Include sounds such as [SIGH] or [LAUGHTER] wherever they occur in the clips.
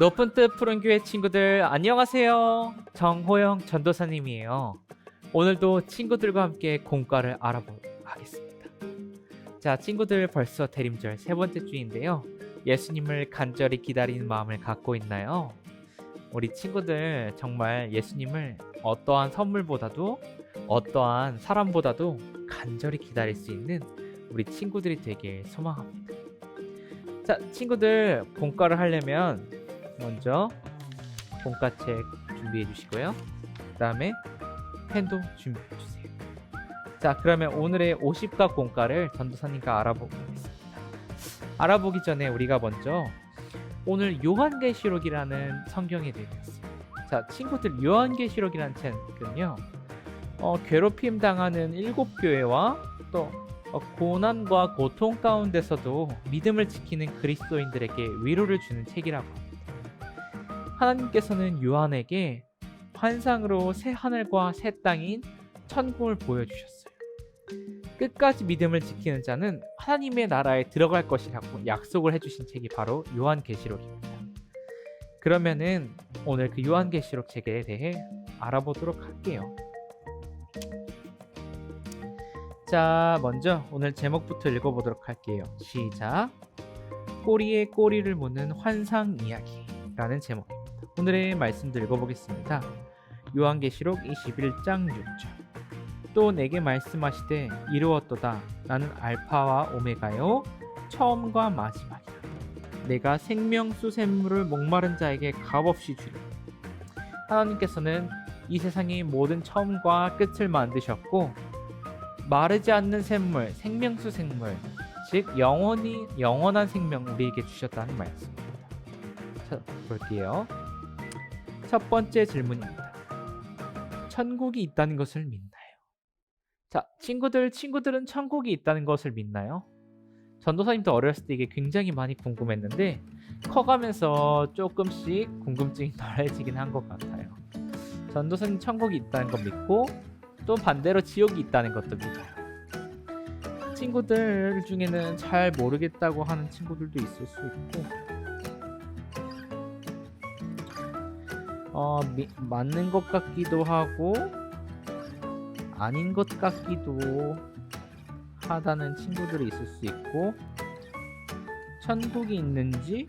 높은 뜻 푸른 교회 친구들 안녕하세요. 정호영 전도사님이에요. 오늘도 친구들과 함께 공과를 알아보도록 하겠습니다. 자, 친구들 벌써 대림절 세 번째 주인데요. 예수님을 간절히 기다리는 마음을 갖고 있나요? 우리 친구들 정말 예수님을 어떠한 선물보다도 어떠한 사람보다도 간절히 기다릴 수 있는 우리 친구들이 되길 소망합니다. 자, 친구들 본과를 하려면 먼저 본과책 준비해 주시고요. 그 다음에 펜도 준비해 주세요. 자, 그러면 오늘의 50가 본과를 전도사님과 알아보겠습니다. 알아보기 전에 우리가 먼저 오늘 요한계시록이라는 성경에 대해 배웠어요. 자, 친구들 요한계시록이라는 책은요. 어, 괴롭힘 당하는 일곱 교회와 또 어, 고난과 고통 가운데서도 믿음을 지키는 그리스도인들에게 위로를 주는 책이라고. 하나님께서는 요한에게 환상으로 새 하늘과 새 땅인 천국을 보여주셨어요. 끝까지 믿음을 지키는 자는 하나님의 나라에 들어갈 것이라고 약속을 해주신 책이 바로 요한계시록입니다. 그러면은 오늘 그 요한계시록 책에 대해 알아보도록 할게요. 자, 먼저 오늘 제목부터 읽어보도록 할게요. 시작. 꼬리에 꼬리를 무는 환상 이야기라는 제목입니다. 오늘의 말씀도 읽어보겠습니다. 요한계시록 21장 6절. 또 내게 말씀하시되 이루었도다. 나는 알파와 오메가요 처음과 마지막이라. 내가 생명수 샘물을 목마른 자에게 값없이 주리. 하나님께서는 이 세상의 모든 처음과 끝을 만드셨고 마르지 않는 샘물, 생명수 생물, 즉 영원히 영원한 생명 우리에게 주셨다는 말씀입니다. 자, 볼게요. 첫 번째 질문입니다. 천국이 있다는 것을 믿나요? 자, 친구들, 친구들은 천국이 있다는 것을 믿나요? 전도사님도 어렸을 때 이게 굉장히 많이 궁금했는데 커가면서 조금씩 궁금증이 [LAUGHS] 덜해지긴 한 것 같아요. 전도사님 천국이 있다는 거 믿고 또 반대로 지옥이 있다는 것도 믿어요. 친구들 중에는 잘 모르겠다고 하는 친구들도 있을 수 있고 어, 미, 맞는 것 같기도 하고 아닌 것 같기도 하다는 친구들이 있을 수 있고 천국이 있는지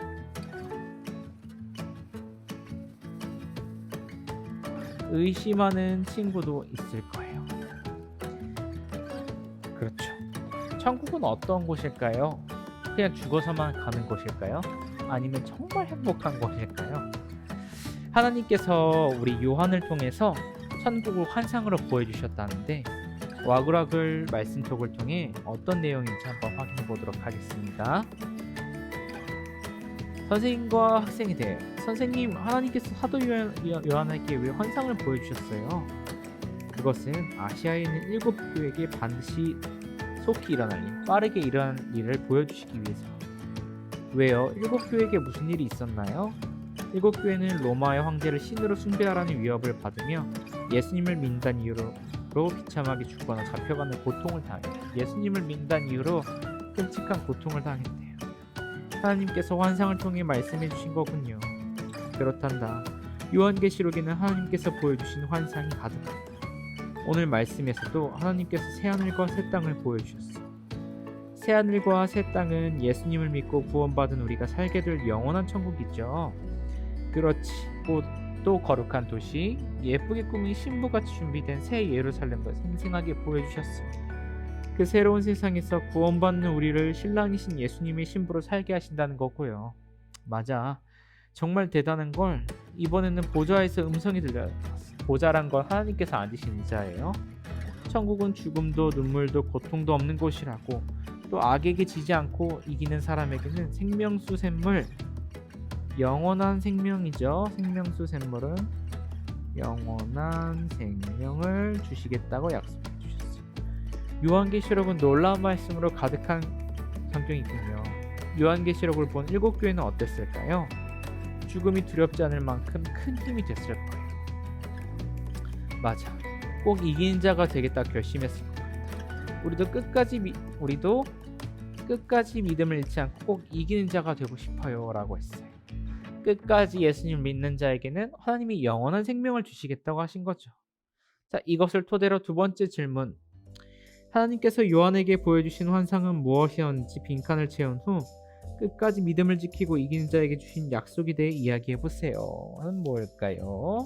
의심하는 친구도 있을 거예요. 그렇죠. 천국은 어떤 곳일까요? 그냥 죽어서만 가는 곳일까요? 아니면 정말 행복한 곳일까요? 하나님께서 우리 요한을 통해서 천국을 환상으로 보여주셨다는데 와그락을 말씀톡을 통해 어떤 내용인지 한번 확인해 보도록 하겠습니다. 선생님과 학생이 돼. 선생님, 하나님께서 사도 요한, 요한에게 왜 환상을 보여주셨어요? 그것은 아시아에 있는 일곱 교에게 반드시 속히 일어날 일, 빠르게 일어날 일을 보여주시기 위해서. 왜요? 일곱 교에게 무슨 일이 있었나요? 일곱 교회는 로마의 황제를 신으로 숭배하라는 위협을 받으며 예수님을 믿는 이유로 비참하게 죽거나 잡혀가는 고통을 당해요. 예수님을 믿는 이유로 끔찍한 고통을 당했대요. 하나님께서 환상을 통해 말씀해 주신 거군요. 그렇단다. 요한계시록에는 하나님께서 보여주신 환상이 가득합니다. 오늘 말씀에서도 하나님께서 새하늘과 새 땅을 보여주셨어. 새하늘과 새 땅은 예수님을 믿고 구원받은 우리가 살게 될 영원한 천국이죠. 그렇지. 곧또 거룩한 도시, 예쁘게 꾸민 신부같이 준비된 새 예루살렘을 생생하게 보여주셨어. 그 새로운 세상에서 구원받는 우리를 신랑이신 예수님의 신부로 살게 하신다는 거고요. 맞아. 정말 대단한 걸 이번에는 보좌에서 음성이 들려요. 보좌란 건 하나님께서 앉으신 의자예요. 천국은 죽음도 눈물도 고통도 없는 곳이라고 또 악에게 지지 않고 이기는 사람에게는 생명수 샘물 영원한 생명이죠. 생명수 샘물은 영원한 생명을 주시겠다고 약속해 주셨어요. 요한계시록은 놀라운 말씀으로 가득한 성경이군요. 요한계시록을 본 일곱 교회는 어땠을까요? 죽음이 두렵지 않을 만큼 큰 힘이 됐을 거예요. 맞아. 꼭 이기는 자가 되겠다 결심했을 것 같아. 우리도 끝까지 미, 우리도 끝까지 믿음을 잃지 않고 꼭 이기는 자가 되고 싶어요라고 했어요. 끝까지 예수님을 믿는 자에게는 하나님이 영원한 생명을 주시겠다고 하신 거죠. 자, 이것을 토대로 두 번째 질문. 하나님께서 요한에게 보여주신 환상은 무엇이었는지 빈칸을 채운 후 끝까지 믿음을 지키고 이기는 자에게 주신 약속에 대해 이야기해 보세요. 는 뭘까요?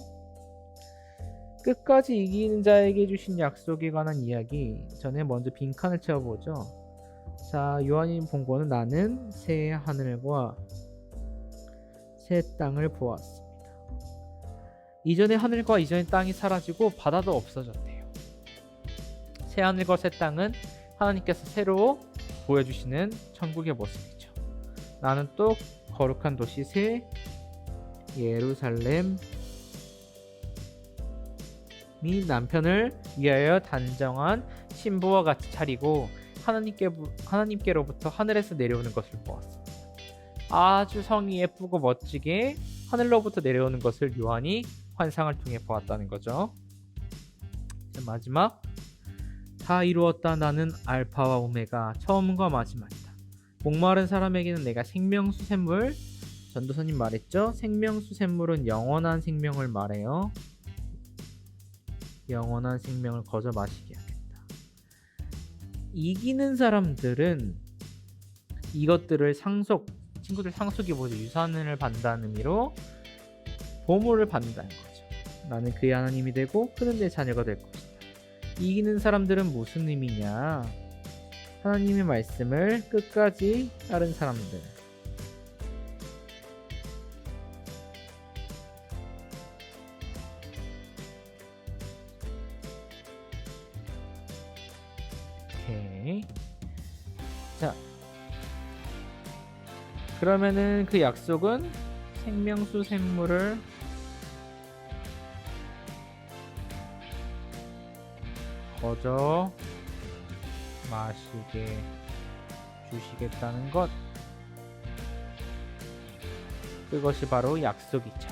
끝까지 이기는 자에게 주신 약속에 관한 이야기 전에 먼저 빈칸을 채워보죠. 자, 요한이 본 거는 나는 새 하늘과 새 땅을 보았습니다. 이전의 하늘과 이전의 땅이 사라지고 바다도 없어졌대요. 새 하늘과 새 땅은 하나님께서 새로 보여주시는 천국의 모습이죠. 나는 또 거룩한 도시 새 예루살렘 이 남편을 위하여 단정한 신부와 같이 차리고 하나님께 하나님께로부터 하늘에서 내려오는 것을 보았습니다. 아주 성이 예쁘고 멋지게 하늘로부터 내려오는 것을 요한이 환상을 통해 보았다는 거죠. 마지막 다 이루었다 나는 알파와 오메가 처음과 마지막이다. 목마른 사람에게는 내가 생명수 샘물 전도사님 말했죠. 생명수 샘물은 영원한 생명을 말해요. 영원한 생명을 거저 마시게 하겠다. 이기는 사람들은 이것들을 상속, 친구들 상속이 뭐죠? 유산을 받는다는 의미로 보물을 받는다는 거죠. 나는 그의 하나님이 되고 그는 내 자녀가 될 것이다. 이기는 사람들은 무슨 의미냐? 하나님의 말씀을 끝까지 따른 사람들. 그러면은 그 약속은 생명수 생물을 거저 마시게 주시겠다는 것. 그것이 바로 약속이죠.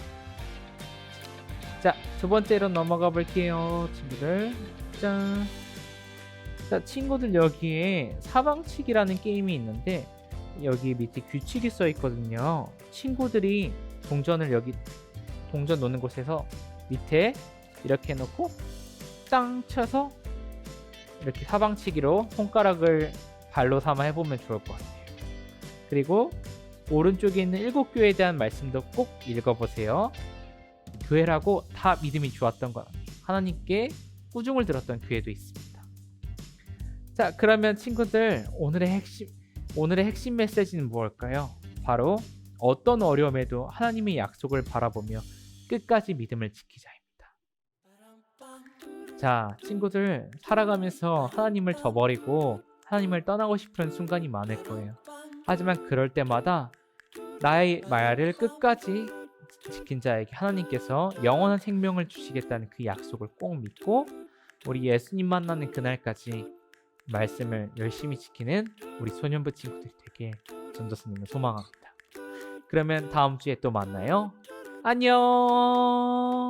자, 두 번째로 넘어가 볼게요, 친구들. 짠. 자, 친구들 여기에 사방치기라는 게임이 있는데 여기 밑에 규칙이 써 있거든요. 친구들이 동전을 여기 동전 놓는 곳에서 밑에 이렇게 놓고 땅 쳐서 이렇게 사방치기로 손가락을 발로 삼아 해보면 좋을 것 같아요. 그리고 오른쪽에 있는 일곱 교회에 대한 말씀도 꼭 읽어보세요. 교회라고 다 믿음이 좋았던 건 하나님께 꾸중을 들었던 교회도 있습니다. 자, 그러면 친구들 오늘의 핵심 오늘의 핵심 메시지는 무엇일까요? 바로 어떤 어려움에도 하나님의 약속을 바라보며 끝까지 믿음을 지키자입니다. 자, 친구들 살아가면서 하나님을 저버리고 하나님을 떠나고 싶은 순간이 많을 거예요. 하지만 그럴 때마다 나의 말을 끝까지 지킨 자에게 하나님께서 영원한 생명을 주시겠다는 그 약속을 꼭 믿고 우리 예수님 만나는 그날까지 말씀을 열심히 지키는 우리 소년부 친구들이 되게 전도사님을 소망합니다. 그러면 다음 주에 또 만나요. 안녕!